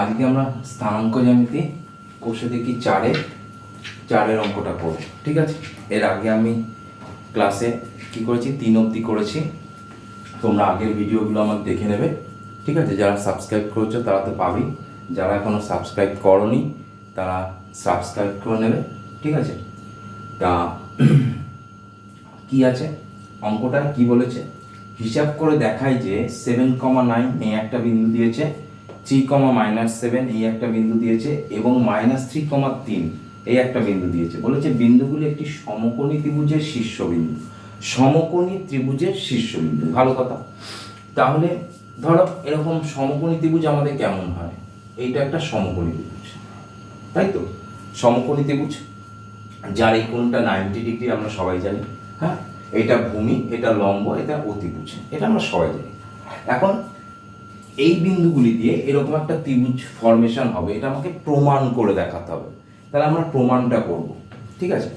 আজকে আমরা স্থানাঙ্ক জ্যামিতি কোষে দেখি চারে, চারের অঙ্কটা করব, ঠিক আছে? এর আগে আমি ক্লাসে কি করেছি? তিন অবধি করেছি। তোমরা আগের ভিডিওগুলো আমার দেখে নেবে, ঠিক আছে? যারা সাবস্ক্রাইব করেছ তারা তো পাবেই। যারা এখনও সাবস্ক্রাইব করনি, তারা সাবস্ক্রাইব করে নেবে, ঠিক আছে? তা কি আছে? অঙ্কটা কি বলেছে? হিসাব করে দেখায় যে সেভেন কমা নাইন একটা বিন্দু দিয়েছে থ্রি কমা মাইনাস সেভেন এই একটা বিন্দু দিয়েছে এবং মাইনাস থ্রি কমা তিন এই একটা বিন্দু দিয়েছে। বলেছে বিন্দুগুলি একটি সমকোণী ত্রিভুজের শীর্ষবিন্দু। সমকোণী ত্রিভুজের শীর্ষবিন্দু। ভালো কথা। তাহলে ধরো এরকম সমকোণী ত্রিভুজ আমাদের কেমন হয়? এইটা একটা সমকোণী ত্রিভুজ। তাই তো? সমকোণী ত্রিভুজ, যার এই কোণটা নাইনটি ডিগ্রি আমরা সবাই জানি হ্যাঁ? এটা ভূমি, এটা লম্ব, এটা অতিভুজ। এটা আমরা সবাই জানি। এখন এই বিন্দুগুলি দিয়ে এরকম একটা ত্রিভুজ ফরমেশন হবে, এটা আমাকে প্রমাণ করে দেখাতে হবে। তাহলে আমরা প্রমাণটা করব, ঠিক আছে?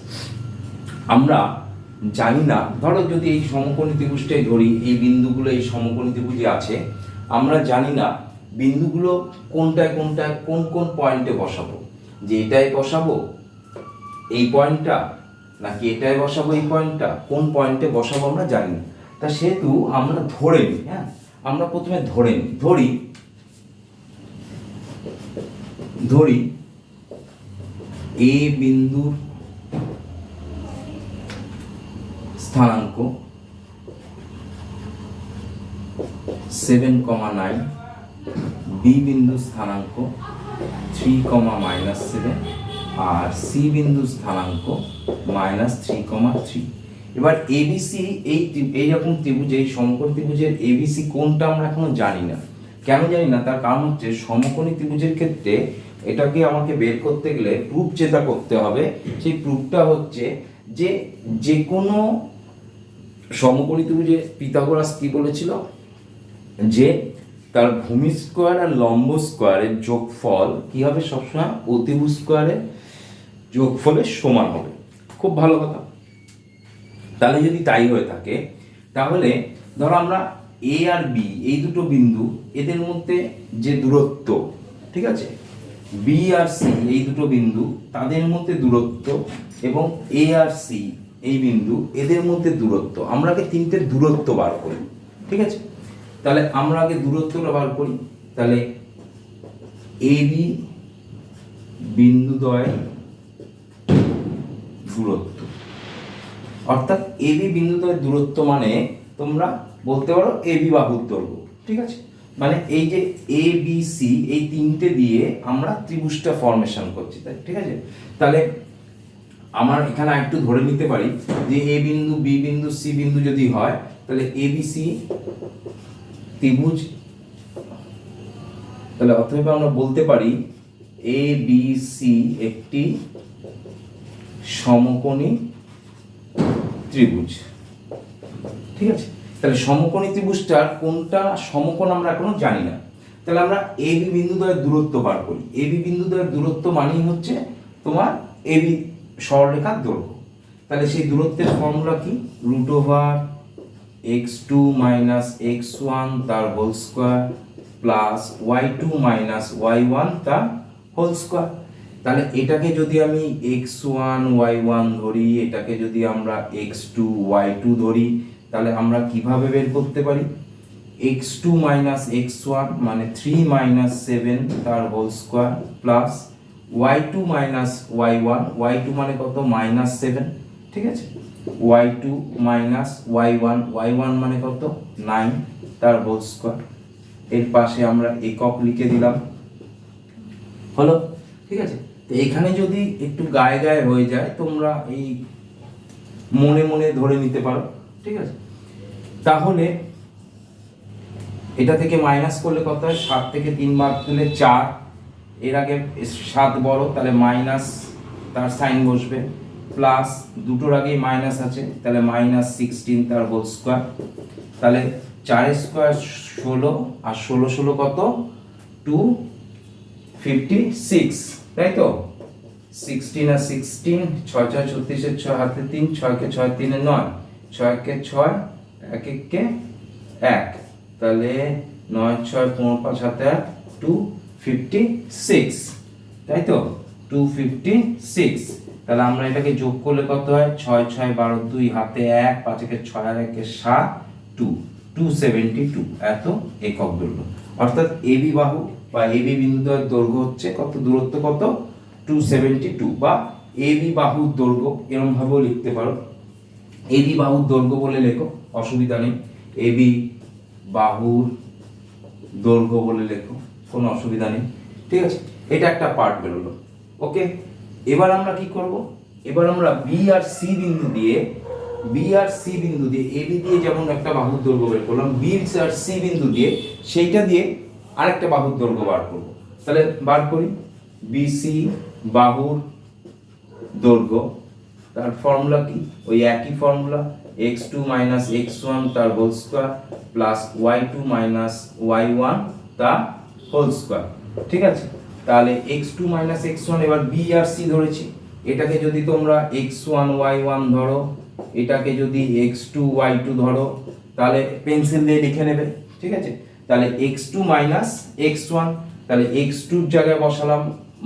আমরা জানি না, ধরো যদি এই সমকোণী ত্রিভুজটাই ধরি, এই বিন্দুগুলো এই সমকোণী ত্রিভুজে আছে, আমরা জানি না বিন্দুগুলো কোনটায় কোনটায় কোন কোন পয়েন্টে বসাবো। যে এটাই বসাবো এই পয়েন্টটা, নাকি এটাই বসাবো এই পয়েন্টটা, কোন পয়েন্টে বসাবো আমরা জানি না। তা সেহেতু আমরা ধরে নিই হ্যাঁ? আমরা প্রথমে ধরে নিই, ধরি ধরি এ বিন্দুর স্থানাঙ্ক সেভেন কমা নাইন বি বিন্দু স্থানাঙ্ক থ্রি কমা মাইনাস সেভেন আর সি বিন্দু স্থানাঙ্ক মাইনাস থ্রি কমা থ্রি এবার এবিসি এই এইরকম ত্রিভুজ, এই সমকোণ ত্রিভুজের এবিসি কোনটা আমরা এখনও জানি না। কেন জানি না? তার কারণ হচ্ছে সমকোণী ত্রিভুজের ক্ষেত্রে এটাকে আমাকে বের করতে গেলে প্রুফ যেটা করতে হবে। সেই প্রুফটা হচ্ছে যে যে কোনো সমকোণী ত্রিভুজে পিথাগোরাস কি বলেছিল? যে তার ভূমি স্কোয়ার আর লম্ব স্কোয়ারের যোগফল কি হবে সবসময়? অতিভুজ স্কোয়ারের যোগফলের সমান হবে। খুব ভালো কথা। তাহলে যদি তাই হয়ে থাকে, তাহলে ধরো আমরা এ আর বি এই দুটো বিন্দু, এদের মধ্যে যে দূরত্ব, ঠিক আছে? বি আর সি এই দুটো বিন্দু, তাদের মধ্যে দূরত্ব এবং এ আর সি এই বিন্দু, এদের মধ্যে দূরত্ব। আমরা আগে তিনটে দূরত্ব বার করি, ঠিক আছে? তাহলে আমরা আগে দূরত্বটা বার করি। তাহলে এ বি বিন্দুদ্বয় দূরত্ব। অর্থাৎ এবি বিন্দুদ্বয়ের দূরত্ব মানে তোমরা বলতে পারো এবি বাহুর দৈর্ঘ্য, ঠিক আছে? মানে এই যে এ বি সি এই তিনটে দিয়ে আমরা ত্রিভুজটা ফরমেশন করছি তাই, ঠিক আছে? তাহলে আমার এখানে একটু ধরে নিতে পারি যে এ বিন্দু বি বিন্দু সি বিন্দু যদি হয়, তাহলে এ বি সি ত্রিভুজ, তাহলে অতএব আমরা বলতে পারি এ বি সি একটি সমকোণী ত্রিভুজ। ঠিক আছে? তাহলে সমকোণী ত্রিভুজটার কোনটা সমকোণ আমরা এখনও জানি না। তাহলে আমরা এ বি বিন্দুদ্বয়ের দূরত্ব বার করি। এ বি বিন্দুদ্বয়ের দূরত্ব মানেই হচ্ছে তোমার এ বি সরলরেখার দৈর্ঘ্য। তাহলে সেই দূরত্বের ফর্মুলা কি? Root over x two minus x one তার whole square plus y two minus y one তার হোল স্কোয়ার। তাহলে এটাকে যদি আমি এক্স ওয়ান, ওয়াই ওয়ান ধরি, এটাকে যদি আমরা এক্স টু, ওয়াই টু ধরি, তাহলে আমরা কীভাবে বের করতে পারি? X two minus x one মানে থ্রি মাইনাস সেভেন, তার whole square, plus y two minus y one, y two মানে কত? মাইনাস সেভেন, ঠিক আছে? Y two minus y one y one মানে কত? নাইন, তার হোল স্কোয়ার। এর পাশে আমরা একক লিখে দিলাম। হলো? ঠিক আছে? তো এখানে যদি একটু গায়ে গায়ে হয়ে যায়, তোমরা এই মনে মনে ধরে নিতে পারো, ঠিক আছে? তাহলে এটা থেকে মাইনাস করলে কত হয়? সাত থেকে তিন বার দিলে চার। এর আগে সাত বড়, তাহলে মাইনাস তার সাইন বসবে। প্লাস দুটোর আগেই মাইনাস আছে, তাহলে মাইনাস সিক্সটিন তার হোল স্কোয়ার তাহলে চার স্কোয়ার ষোলো, আর ষোলো ষোলো কত? টু ফিফটি সিক্স তাই তো সিক্সটিন আর সিক্সটিন ছয় ছয় ছত্রিশের ছয় হাতে তিন, ছয়কে ছয় তিনে নয়, ছয়কে ছয় এক এককে এক। তাহলে নয়, ছয়, পনেরো, পাঁচ হাতে এক টু ফিফটি সিক্স তাই তো টু ফিফটি সিক্স তাহলে আমরা এটাকে যোগ করলে কত হয়? ছয় ছয়, বারো, দুই, হাতে এক পাঁচ একে ছয় আর একে সাত টু টু সেভেন্টি টু এত একক দৈর্ঘ্য। অর্থাৎ এবি বাহু বা এবি বিন্দুদ্বয়ের দৈর্ঘ্য হচ্ছে কত? দূরত্ব কত? টু সেভেন্টি টু বা এবি বাহুর দৈর্ঘ্য এরকম ভাবেও লিখতে পারো। এবি বাহুর দৈর্ঘ্য বলে লেখো, অসুবিধা নেই। এবি বাহুর দৈর্ঘ্য বলে লেখো, কোনো অসুবিধা নেই। ঠিক আছে? এটা একটা পার্ট বেরোলো। ওকে এবার আমরা কি করব? এবার আমরা বি আর সি বিন্দু দিয়ে বি আর সি বিন্দু দিয়ে এবি দিয়ে যেমন একটা বাহুর দৈর্ঘ্য বের করলাম বি আর সি বিন্দু দিয়ে, সেইটা দিয়ে আরেকটা বাহুর দৈর্ঘ্য বার করব। তাহলে বার করি। বিসি বাহুর দৈর্ঘ্য। তার ফর্মুলা কি? ওই একই formula x two minus x one তার whole square plus y two minus y one তার হোল স্কোয়ার ঠিক আছে? তাহলে x two minus x one এবার বি আর সি ধরেছি। এটাকে যদি তোমরা এক্স ওয়ান ওয়াই ওয়ান ধরো, এটাকে যদি এক্স টু ওয়াই টু ধরো, তাহলে পেন্সিল দিয়ে লিখে নেবে। ঠিক আছে? তাহলে x two minus x one তাহলে এক্স টুর জায়গায় বসালাম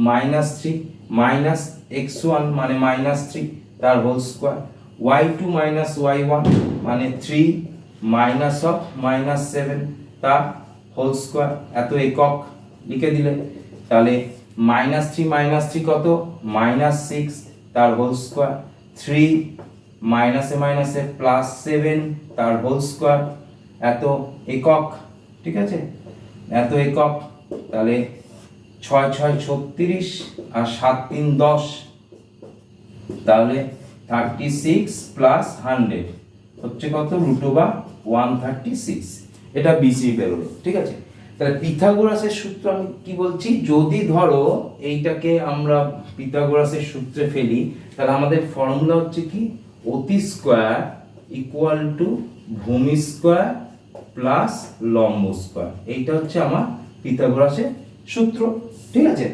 minus three minus x one মানে মাইনাস থ্রি তার whole square y two minus y one মানে three minus of minus seven তার হোল স্কোয়ার এত একক, লিখে দিলে। তাহলে মাইনাস থ্রি মাইনাস থ্রি কত? মাইনাস সিক্স তার হোল স্কোয়ার থ্রি মাইনাসে মাইনাসে প্লাস সেভেন তার হোল স্কোয়ার এত একক। ঠিক আছে? এত একক, তাহলে ছয় ছয় ছত্রিশ আর সাত তিন দশ, তাহলে থার্টি সিক্স প্লাস হান্ড্রেড হচ্ছে কত? Root over one thirty six এটা বিসি বেরোলো ঠিক আছে? তাহলে পিথাগোরাসের সূত্র আমি কি বলছি? যদি ধরো এইটাকে আমরা পিথাগোরাসের সূত্রে ফেলি, তাহলে আমাদের ফর্মুলা হচ্ছে কি? অতি স্কোয়ার ইকুয়াল টু ভূমি স্কোয়ার প্লাস লম্ব স্কোয়ার এইটা হচ্ছে আমার পিথাগোরাসের সূত্র, ঠিক আছে?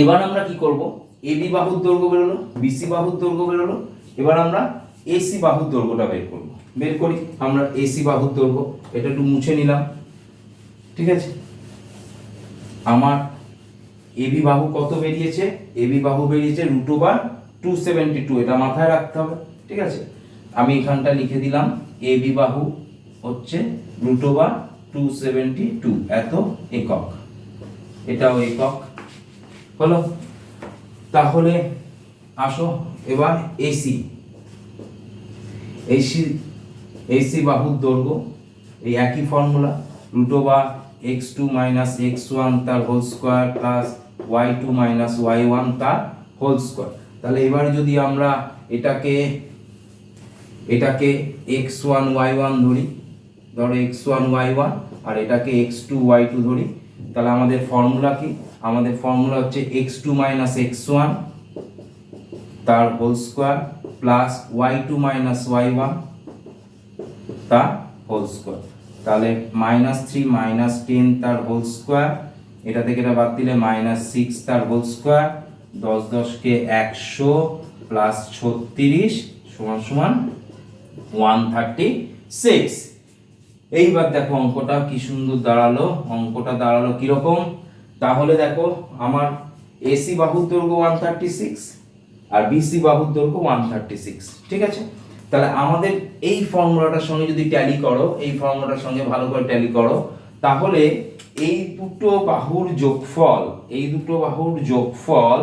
এবার আমরা কি করব? এবি বাহুর দৈর্ঘ্য বেরোলো বিসি বাহুর দৈর্ঘ্য বেরোলো এবার আমরা এসি বাহুর দৈর্ঘ্যটা বের করব। বের করি, আমরা এসি বাহুর দৈর্ঘ্য, এটা একটু মুছে নিলাম, ঠিক আছে? আমার এবি বাহু কত বেরিয়েছে? এবি বাহু বেরিয়েছে root over two seventy two এটা মাথায় রাখতে হবে, ঠিক আছে? আমি এখানটা লিখে দিলাম এবি বাহু হচ্ছে root over two seventy two এত একক। এটাও একক। হলো? তাহলে আসো, এবার এসি এসি এসি বাহুর দৈর্ঘ্য, এই একই formula root over x two minus x one তার whole square plus y two minus y one তার হোল স্কোয়ার তাহলে এবার যদি আমরা এটাকে এটাকে এক্স ওয়ান ওয়াই ওয়ান ধরি ধরো এক্স ওয়ান ওয়াই ওয়ান আর এটাকে এক্স টু ওয়াই টু ধরি, তাহলে আমাদের ফর্মুলা কি? আমাদের ফর্মুলা হচ্ছে x two minus x one তার whole square plus y two minus y one তার হোল স্কোয়ার তাহলে মাইনাস থ্রি মাইনাস টেন তার হোল স্কোয়ার এটা থেকে এটা বাদ দিলে মাইনাস সিক্স তার হোল স্কোয়ার দশ দশকে একশো প্লাস ছত্রিশ সমান সমান ওয়ান থার্টি সিক্স এইবার দেখো অঙ্কটা কি সুন্দর দাঁড়াল, অঙ্কটা দাঁড়াল কীরকম? তাহলে দেখো, আমার এসি বাহুর দৈর্ঘ্য ওয়ান থার্টি সিক্স আর বিসি বাহুর দৈর্ঘ্য ওয়ান থার্টি সিক্স ঠিক আছে? তাহলে আমাদের এই ফর্মুলাটার সঙ্গে যদি ট্যালি করো, এই ফর্মুলাটার সঙ্গে ভালো করে ট্যালি করো, তাহলে এই দুটো বাহুর যোগফল, এই দুটো বাহুর যোগফল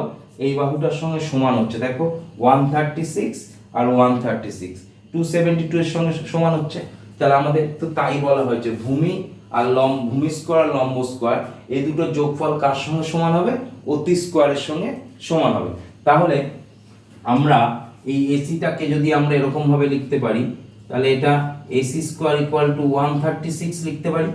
এই বাহুটার সঙ্গে সমান হচ্ছে, দেখো ওয়ান থার্টি সিক্স আর one thirty six two seventy two এর সঙ্গে সমান হচ্ছে। তাহলে আমাদের তো তাই বলা হয়েছে, ভূমি আর লম্ব ভূমি স্কোয়ার লম্ব স্কোয়ার এই দুটো যোগফল কার সঙ্গে সমান হবে? অতি স্কোয়ারের সঙ্গে সমান হবে। তাহলে আমরা এই এসিটাকে যদি আমরা এরকম ভাবে লিখতে পারি, তাহলে এটা AC square equal to one thirty six লিখতে পারি।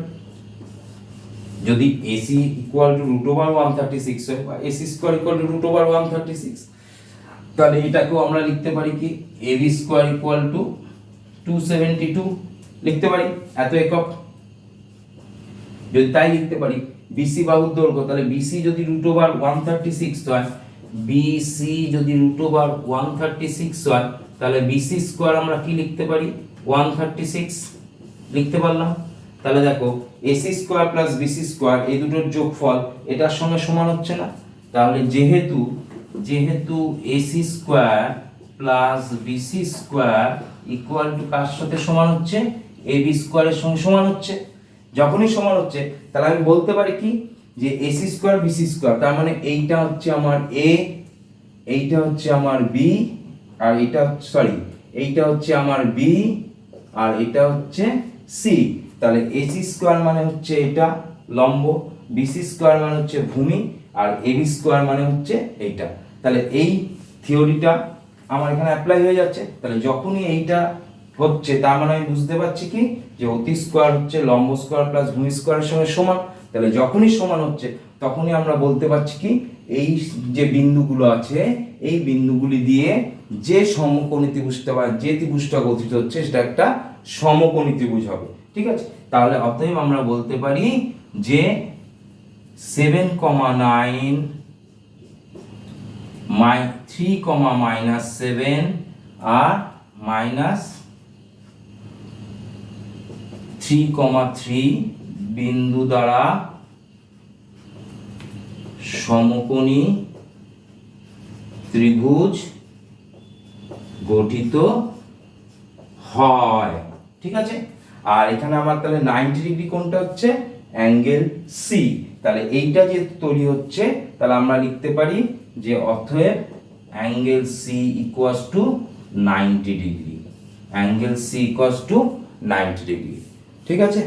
যদি AC equal to root over one thirty six হয়, বা AC square equal to root over one thirty six তাহলে এটাকেও আমরা লিখতে পারি কি? AB square equal to two seventy two লিখতে পারি? এত একক? যদি তাই লিখতে পারি বিসি বাহুর দৈর্ঘ্য, তাহলে বিসি যদি root over one thirty six হয় বিসি যদি root over one thirty six হয়, তাহলে বিসি স্কোয়ার আমরা কি লিখতে পারি? ওয়ান থার্টি সিক্স লিখতে পারলাম। তাহলে দেখো AC square plus BC square এই দুটোর যোগফল, এটার সঙ্গে সমান হচ্ছে না। তাহলে যেহেতু যেহেতু AC square plus BC square equal to কার সাথে সমান হচ্ছে? এ বি স্কোয়ারের সঙ্গে সমান হচ্ছে। যখনই সমান হচ্ছে, তাহলে আমি বলতে পারি কি? যে এসি স্কোয়ার বিসি স্কোয়ার তার মানে এইটা হচ্ছে আমার এ এইটা হচ্ছে আমার বি আর এটা সরি এইটা হচ্ছে আমার বি আর এটা হচ্ছে সি তাহলে এসি স্কোয়ার মানে হচ্ছে এটা, লম্ব বিসি স্কোয়ার মানে হচ্ছে ভূমি, আর এবি স্কোয়ার মানে হচ্ছে এইটা। তাহলে এই থিওরিটা আমার এখানে অ্যাপ্লাই হয়ে যাচ্ছে। তাহলে যখনই এইটা হচ্ছে, তার মানে আমি বুঝতে পারছি কি? যে অতি স্কোয়ার হচ্ছে, লম্ব স্কোয়ার প্লাস ভূমি স্কোয়ারের সঙ্গে সমান। তাহলে যখনই সমান হচ্ছে, তখনই আমরা বলতে পারছি কি? এই যে বিন্দুগুলো আছে, এই বিন্দুগুলি দিয়ে যে সমকোণী ত্রিভুজটা বা যে ত্রিভুজটা গঠিত হচ্ছে, সেটা একটা সমকোণী ত্রিভুজ হবে। ঠিক আছে? তাহলে অতএব আমরা বলতে পারি যে সেভেন কমা নাইন মাই থ্রি কমা মাইনাস সেভেন আর মাইনাস থ্রি কমা থ্রি বিন্দু দ্বারা সমকোণী ত্রিভুজ গঠিত হয়। ঠিক আছে? আর এখানে আমার তাহলে নাইনটি ডিগ্রি কোনটা হচ্ছে অ্যাঙ্গেল সি তাহলে এইটা যে তৈরি হচ্ছে, তাহলে আমরা লিখতে পারি যে অতএব angle C equals to ninety degree angle C equals to ninety degree ঠিক আছে